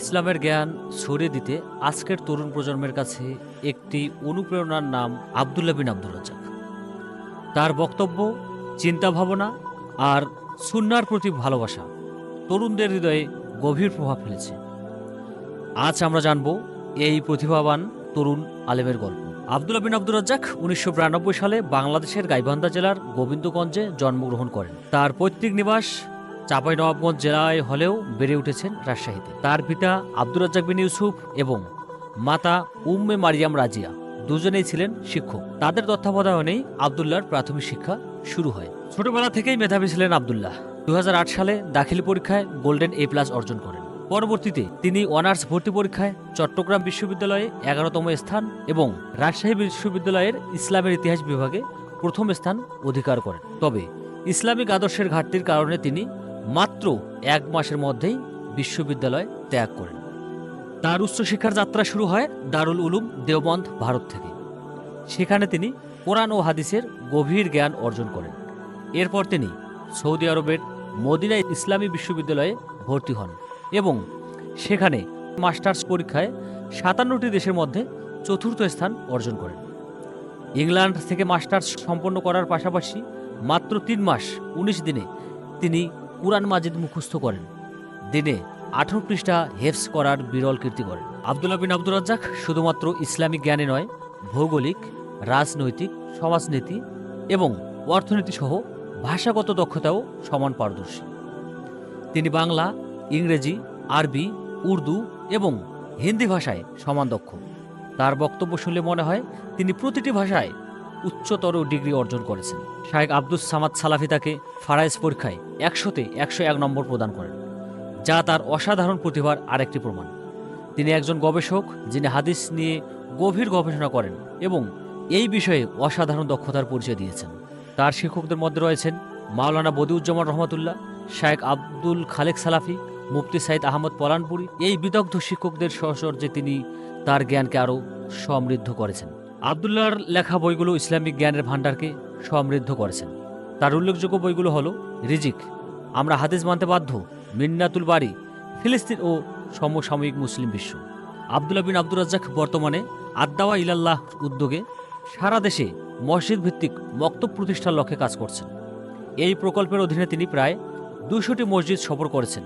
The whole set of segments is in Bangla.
ইসলামের জ্ঞান ছড়িয়ে দিতে আজকের তরুণ প্রজন্মের কাছে একটি অনুপ্রেরণার নাম আবদুল্লাহ বিন আব্দুল রাজ্জাক। তার বক্তব্য চিন্তা ভাবনা আর সুন্নার প্রতি ভালোবাসা তরুণদের হৃদয়ে গভীর প্রভাব ফেলেছে। আজ আমরা জানব এই প্রতিভাবান তরুণ আলেমের গল্প। আবদুল্লাহ বিন আব্দুর রাজ্জাক উনিশশো বিরানব্বই সালে বাংলাদেশের গাইবান্ধা জেলার গোবিন্দগঞ্জে জন্মগ্রহণ করেন। তার পৈতৃক নিবাস চাঁপাইনবাবগঞ্জ জেলায় হলেও বেড়ে উঠেছেন রাজশাহীতে। তার পিতা আব্দুর রাজ্জাক বিন ইউসুফ এবং মাতা উম্মে মারিয়াম রাজিয়া দুজনেই ছিলেন শিক্ষক। তাদের তত্ত্বাবধানেই আবদুল্লাহর প্রাথমিক শিক্ষা শুরু হয়। ছোটবেলা থেকেই মেধাবী ছিলেন আবদুল্লাহ। দুহাজার আট সালে দাখিল পরীক্ষায় গোল্ডেন এ প্লাস অর্জন করেন। পরবর্তীতে তিনি অনার্স ভর্তি পরীক্ষায় চট্টগ্রাম বিশ্ববিদ্যালয়ে এগারোতম স্থান এবং রাজশাহী বিশ্ববিদ্যালয়ের ইসলামের ইতিহাস বিভাগে প্রথম স্থান অধিকার করেন। তবে ইসলামিক আদর্শের ঘাটতির কারণে তিনি মাত্র এক মাসের মধ্যেই বিশ্ববিদ্যালয় ত্যাগ করেন। তার উচ্চশিক্ষার যাত্রা শুরু হয় দারুল উলুম দেওবন্ধ ভারত থেকে। সেখানে তিনি কোরআন ও হাদিসের গভীর জ্ঞান অর্জন করেন। এরপর তিনি সৌদি আরবের মদিনা ইসলামী বিশ্ববিদ্যালয়ে ভর্তি হন এবং সেখানে মাস্টার্স পরীক্ষায় সাতান্নটি দেশের মধ্যে চতুর্থ স্থান অর্জন করেন। ইংল্যান্ড থেকে মাস্টার্স সম্পন্ন করার পাশাপাশি মাত্র তিন মাস, উনিশ দিনে তিনি কুরআন মাজিদ মুখস্থ করেন। দিনে আঠারো পৃষ্ঠা হেফস করার বিরল কীর্তি করেন। আবদুল্লাহ বিন আব্দুর রাজ্জাক শুধুমাত্র ইসলামিক জ্ঞানে নয়, ভৌগোলিক, রাজনৈতিক, সমাজনীতি এবং অর্থনীতি সহ ভাষাগত দক্ষতাও সমান পারদর্শী। তিনি বাংলা, ইংরেজি, আরবি, উর্দু এবং হিন্দি ভাষায় সমান দক্ষ। তার বক্তব্য শুনলে মনে হয় তিনি প্রতিটি ভাষায় উচ্চতর ডিগ্রি অর্জন করেছেন। শাহেক আব্দুস সামাদ সালাফি তাকে ফারাইজ পরীক্ষায় একশোতে একশো এক নম্বর প্রদান করেন, যা তার অসাধারণ প্রতিভার আরেকটি প্রমাণ। তিনি একজন গবেষক, যিনি হাদিস নিয়ে গভীর গবেষণা করেন এবং এই বিষয়ে অসাধারণ দক্ষতার পরিচয় দিয়েছেন। তার শিক্ষকদের মধ্যে রয়েছেন মাওলানা বদিউজ্জামান রহমতুল্লাহ, শায়েক আব্দুল খালেক সালাফি, মুফতি সাইদ আহমদ পলানপুরি। এই বিদগ্ধ শিক্ষকদের সহচর্যে তিনি তার জ্ঞানকে আরও সমৃদ্ধ করেছেন। আবদুল্লাহর লেখা বইগুলো ইসলামিক জ্ঞানের ভাণ্ডারকে সমৃদ্ধ করেছেন। তার উল্লেখযোগ্য বইগুলো হলো রিজিক, আমরা হাদিস মানতে বাধ্য, মিন্নাতুল বাড়ি ফিলিস্তিন ও সমসাময়িক মুসলিম বিশ্ব। আবদুল্লাহ বিন আব্দুর রাজ্জাক বর্তমানে আদ্দাওয়া ইলাল্লাহ উদ্যোগে সারা দেশে মসজিদ ভিত্তিক মক্তব প্রতিষ্ঠার লক্ষ্যে কাজ করছেন। এই প্রকল্পের অধীনে তিনি প্রায় দুশোটি মসজিদ সফর করেছেন।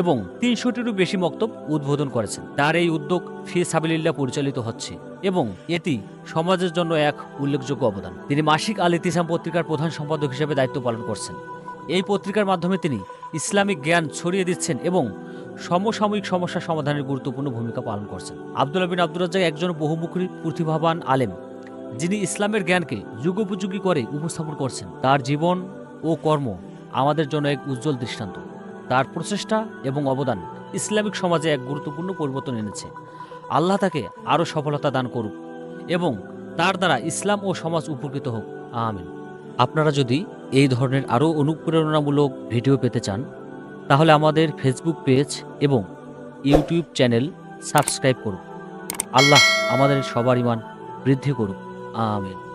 এবং তিনশোটিরও বেশি মক্তব উদ্বোধন করেছেন। তার এই উদ্যোগ ফি সাবিলিল্লাহ পরিচালিত হচ্ছে এবং এটি সমাজের জন্য এক উল্লেখযোগ্য অবদান। তিনি মাসিক আল ইতিসাম পত্রিকার প্রধান সম্পাদক হিসেবে দায়িত্ব পালন করছেন। এই পত্রিকার মাধ্যমে তিনি ইসলামিক জ্ঞান ছড়িয়ে দিচ্ছেন এবং সমসাময়িক সমস্যা সমাধানের গুরুত্বপূর্ণ ভূমিকা পালন করছেন। আবদুল্লাহ বিন আব্দুর রাজ্জাক একজন বহুমুখী প্রতিভাবান আলেম, যিনি ইসলামের জ্ঞানকে যুগোপযোগী করে উপস্থাপন করছেন। তার জীবন ও কর্ম আমাদের জন্য এক উজ্জ্বল দৃষ্টান্ত। তার প্রচেষ্টা এবং অবদান ইসলামিক সমাজে এক গুরুত্বপূর্ণ পরিবর্তন এনেছে। আল্লাহ তাকে আরও সফলতা দান করুক এবং তার দ্বারা ইসলাম ও সমাজ উপকৃত হোক। আমিন। আপনারা যদি এই ধরনের আরও অনুপ্রেরণামূলক ভিডিও পেতে চান, তাহলে আমাদের ফেসবুক পেজ এবং ইউটিউব চ্যানেল সাবস্ক্রাইব করুন। আল্লাহ আমাদের সবার ইমান বৃদ্ধি করুক। আমিন।